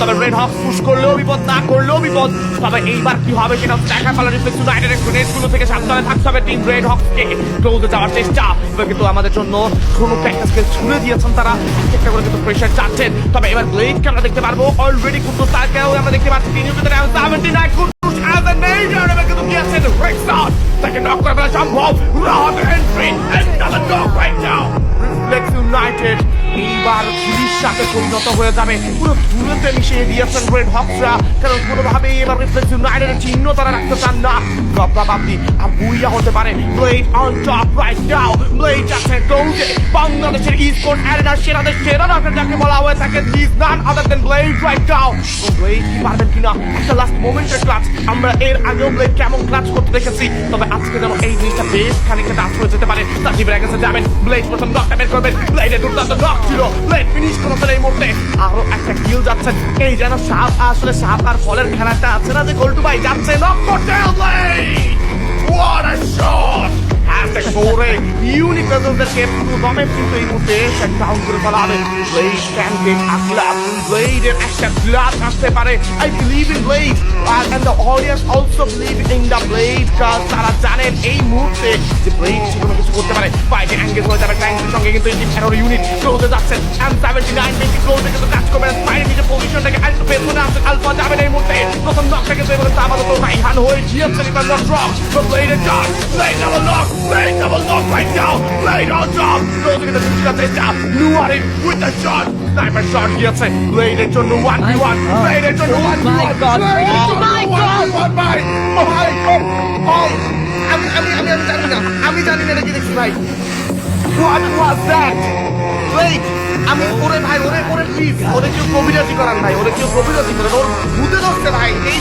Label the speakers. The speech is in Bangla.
Speaker 1: তবে রেড হক পুশ করলেও বিপদ, না করলেও বিপদ। তবে এইবার কি হবে সেটা দেখা পালা রিফ্লেক্স ইউনাইটেড গ্রেনেডগুলো থেকে সাবধানে থাকতে হবে। টিম রেড হককে ক্লোজে যাওয়ার চেষ্টা। এবার কিন্তু আমাদের জন্য কোনো প্র্যাকটিসকে ছুড়ে দিয়েছেন তারা। একটা করে কিন্তু প্রেশার চাচ্ছেন। তবে এবার ব্লেডকে আমরা দেখতে পারব। অলরেডি কিন্তু তাকেও আমরা দেখতে পাচ্ছি। তিনি কিন্তু সেভেন্টি নাইন কিন্তু গিয়েছেন রেক্সন তাকে নক করে সম্ভব। রাব সাথে পরিণত হয়ে যাবে। পুরো ধুলোতে মিশিয়ে দিয়েছেন রেড হকসরা। কারণ কোনোভাবেই এবার রিফ্লেক্স ইউনাইটেডের চিহ্ন তারা রাখতে চান না। প্রবাবলি আবুইয়া হতে পারে। Blade on top right now. Blade যাচ্ছে ক্লোজে বাংলাদেশের ইস্পোর্ট অ্যারেনার সেরাদের সেরা রাখার যাকে বলা হয়ে থাকে this none other than blade right now blade কি পারবেন কিনা? একটা লাস্ট মোমেন্টের ক্লাচ আমরা এর আগেও ব্লেড কেমন ক্লাচ করতে মতো দেখেছি। তবে আজকে যেন এই জিনিসটা বেশ খানিকটা টাচ হয়ে যেতে পারে। সাকিবের কাছে যাবেন ব্লেড প্রথম ডকটা বের করবেন। ব্লেডের দুর্দান্ত ডক ছিল। ব্লেড ফিনিশ করেছেন এই মুহূর্তে। আরও একটা কিল যাচ্ছে। এই যেন সাপ, আসলে সাপ আর ফলের খেলাটা আছে না যে গোল্টু ভাই যাচ্ছে। নক করতে What a shot! Havoc 4 universoverkeer programma vindt u op de en counter van alle Blade standing Atlas. Blade and accept glass and separate. I believe in Blade. Uh, and the audience also believe in the Blade. Cause তারা জানেন এই মুহূর্তে যে Blade সে কোনো কিছু করতে পারে। বাইরে অ্যাঙ্গেজ হয়ে যাবে ট্যাঙ্কের সঙ্গে কিন্তু এই টিম ইউনিট ক্লোজে যাচ্ছে। And 79 বেশি ক্লোজে কিন্তু কাজ করবে না। বাইরে নিজের পজিশনটাকে আরেকটু পেছনে আসছে আলফা যাবেন এই মুহূর্তে। প্রথম নকটা কিন্তু এবারে তা আপাতত রাইহান হয়ে জিএফ থেকে তার drop. Blade and Dark. Blade double knock. Blade double knock right নাও ব্লেড অন টপ ক্লোজে কিন্তু কিছুটা চেষ্টা নুয়ারি with the shot sniper shot গিয়েছে জন্য ওয়ান ব্লেডের জন্য ওয়ান বি
Speaker 2: My God.
Speaker 1: Oh my God! Oh my! Oh my! Oh! আমি আমি আমি আমি জানি না আমি জানি না কি দেখছি ভাই What was that? Wait! আমি ওরে ভাই ওরে ওরে প্লিজ ওরে কেউ কবিরাজি করান ভাই ওরে কেউ কবিরাজি করেন ওর ভূতে ধরছে ভাই এই